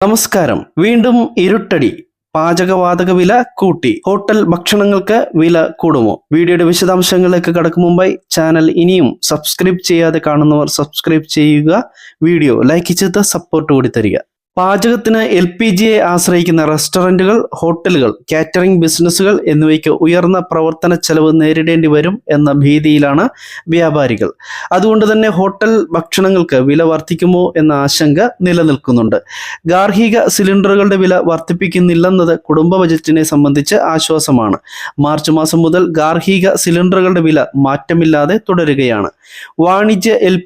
നമസ്കാരം. വീണ്ടും ഇരുട്ടടി. പാചകവാതക വില കൂട്ടി. ഹോട്ടൽ ഭക്ഷണങ്ങൾക്ക് വില കൂടുമോ? വീഡിയോയുടെ വിശദാംശങ്ങളിലേക്ക് കടക്കും മുമ്പായി ചാനൽ ഇനിയും സബ്സ്ക്രൈബ് ചെയ്യാതെ കാണുന്നവർ സബ്സ്ക്രൈബ് ചെയ്യുക. വീഡിയോ ലൈക്ക് ചെയ്ത് സപ്പോർട്ട് കൂടി തരിക. പാചകത്തിന് എൽ പി ജിയെ ആശ്രയിക്കുന്ന റെസ്റ്റോറന്റുകൾ ഹോട്ടലുകൾ കാറ്ററിംഗ് ബിസിനസ്സുകൾ എന്നിവയ്ക്ക് ഉയർന്ന പ്രവർത്തന ചെലവ് നേരിടേണ്ടി വരും എന്ന ഭീതിയിലാണ് വ്യാപാരികൾ. അതുകൊണ്ട് തന്നെ ഹോട്ടൽ ഭക്ഷണങ്ങൾക്ക് വില വർദ്ധിക്കുമോ എന്ന ആശങ്ക നിലനിൽക്കുന്നുണ്ട്. ഗാർഹിക സിലിണ്ടറുകളുടെ വില വർദ്ധിപ്പിക്കുന്നില്ലെന്നത് കുടുംബ ബജറ്റിനെ സംബന്ധിച്ച് ആശ്വാസമാണ്. മാർച്ച് മാസം മുതൽ ഗാർഹിക സിലിണ്ടറുകളുടെ വില മാറ്റമില്ലാതെ തുടരുകയാണ്. വാണിജ്യ എൽ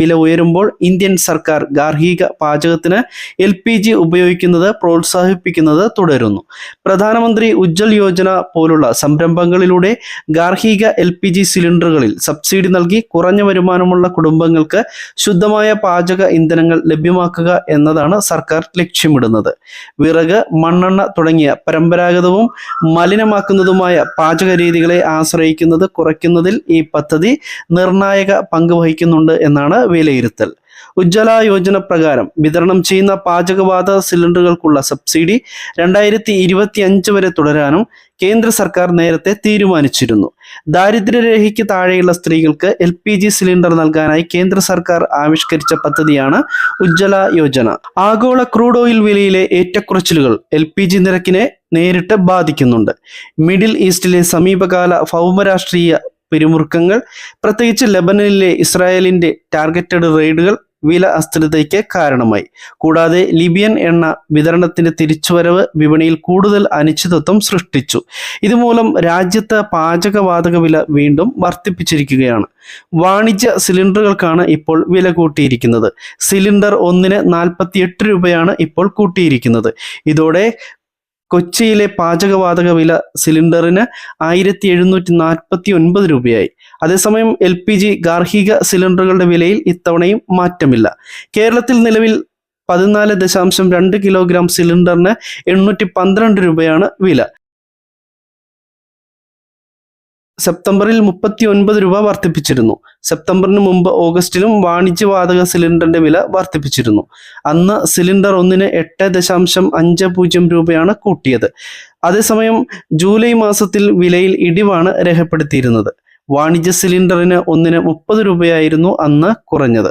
വില ഉയരുമ്പോൾ ഇന്ത്യൻ സർക്കാർ ഗാർഹിക പാചകത്തിന് എൽ പി ജി ഉപയോഗിക്കുന്നത് പ്രോത്സാഹിപ്പിക്കുന്നത് തുടരുന്നു. പ്രധാനമന്ത്രി ഉജ്ജൽ യോജന പോലുള്ള സംരംഭങ്ങളിലൂടെ ഗാർഹിക എൽ പി ജി സിലിണ്ടറുകളിൽ സബ്സിഡി നൽകി കുറഞ്ഞ വരുമാനമുള്ള കുടുംബങ്ങൾക്ക് ശുദ്ധമായ പാചക ഇന്ധനങ്ങൾ ലഭ്യമാക്കുക എന്നതാണ് സർക്കാർ ലക്ഷ്യമിടുന്നത്. വിറക് മണ്ണെണ്ണ തുടങ്ങിയ പരമ്പരാഗതവും മലിനമാക്കുന്നതുമായ പാചക രീതികളെ ആശ്രയിക്കുന്നത് കുറയ്ക്കുന്നതിൽ ഈ പദ്ധതി നിർണായക പങ്ക് വഹിക്കുന്നുണ്ട് എന്നാണ് വിലയിരുത്തൽ. ഉജ്ജ്വല യോജന പ്രകാരം വിതരണം ചെയ്യുന്ന പാചകവാത സിലിണ്ടറുകൾക്കുള്ള സബ്സിഡി രണ്ടായിരത്തി ഇരുപത്തി അഞ്ച് വരെ തുടരാനും കേന്ദ്ര സർക്കാർ നേരത്തെ തീരുമാനിച്ചിരുന്നു. ദാരിദ്ര്യരേഖയ്ക്ക് താഴെയുള്ള സ്ത്രീകൾക്ക് എൽ പി ജി സിലിണ്ടർ നൽകാനായി കേന്ദ്ര സർക്കാർ ആവിഷ്കരിച്ച പദ്ധതിയാണ് ഉജ്ജ്വല യോജന. ആഗോള ക്രൂഡ് ഓയിൽ വിലയിലെ ഏറ്റക്കുറച്ചിലുകൾ എൽ പി ജി നിരക്കിനെ നേരിട്ട് ബാധിക്കുന്നുണ്ട്. മിഡിൽ ഈസ്റ്റിലെ സമീപകാല ഭൗമരാഷ്ട്രീയ പിരിമുറുക്കങ്ങൾ പ്രത്യേകിച്ച് ലെബനനിലെ ഇസ്രായേലിന്റെ ടാർഗറ്റഡ് റെയ്ഡുകൾ വില അസ്ഥിരതയ്ക്ക് കാരണമായി. കൂടാതെ ലിബിയൻ എണ്ണ വിതരണത്തിന്റെ തിരിച്ചുവരവ് വിപണിയിൽ കൂടുതൽ അനിശ്ചിതത്വം സൃഷ്ടിച്ചു. ഇതുമൂലം രാജ്യത്ത് പാചകവാതക വില വീണ്ടും വർദ്ധിപ്പിച്ചിരിക്കുകയാണ്. വാണിജ്യ സിലിണ്ടറുകൾക്കാണ് ഇപ്പോൾ വില കൂട്ടിയിരിക്കുന്നത്. സിലിണ്ടർ ഒന്നിന് നാൽപ്പത്തിയെട്ട് രൂപയാണ് ഇപ്പോൾ കൂട്ടിയിരിക്കുന്നത്. ഇതോടെ കൊച്ചിയിലെ പാചകവാതക വില സിലിണ്ടറിന് ആയിരത്തി എഴുന്നൂറ്റി നാൽപ്പത്തി ഒൻപത് രൂപയായി. അതേസമയം എൽ പി ജി ഗാർഹിക സിലിണ്ടറുകളുടെ വിലയിൽ ഇത്തവണയും മാറ്റമില്ല. കേരളത്തിൽ നിലവിൽ പതിനാല് ദശാംശം രണ്ട് കിലോഗ്രാം സിലിണ്ടറിന് എണ്ണൂറ്റി പന്ത്രണ്ട് രൂപയാണ് വില. സെപ്റ്റംബറിൽ മുപ്പത്തി ഒൻപത് രൂപ വർദ്ധിപ്പിച്ചിരുന്നു. സെപ്റ്റംബറിന് മുമ്പ് ഓഗസ്റ്റിലും വാണിജ്യവാതക സിലിണ്ടറിന്റെ വില വർദ്ധിപ്പിച്ചിരുന്നു. അന്ന് സിലിണ്ടർ ഒന്നിന് എട്ട് ദശാംശം അഞ്ച് പൂജ്യം രൂപയാണ് കൂട്ടിയത്. അതേസമയം ജൂലൈ മാസത്തിൽ വിലയിൽ ഇടിവാണ് രേഖപ്പെടുത്തിയിരുന്നത്. വാണിജ്യ സിലിണ്ടറിന് ഒന്നിന് മുപ്പത് രൂപയായിരുന്നു അന്ന് കുറഞ്ഞത്.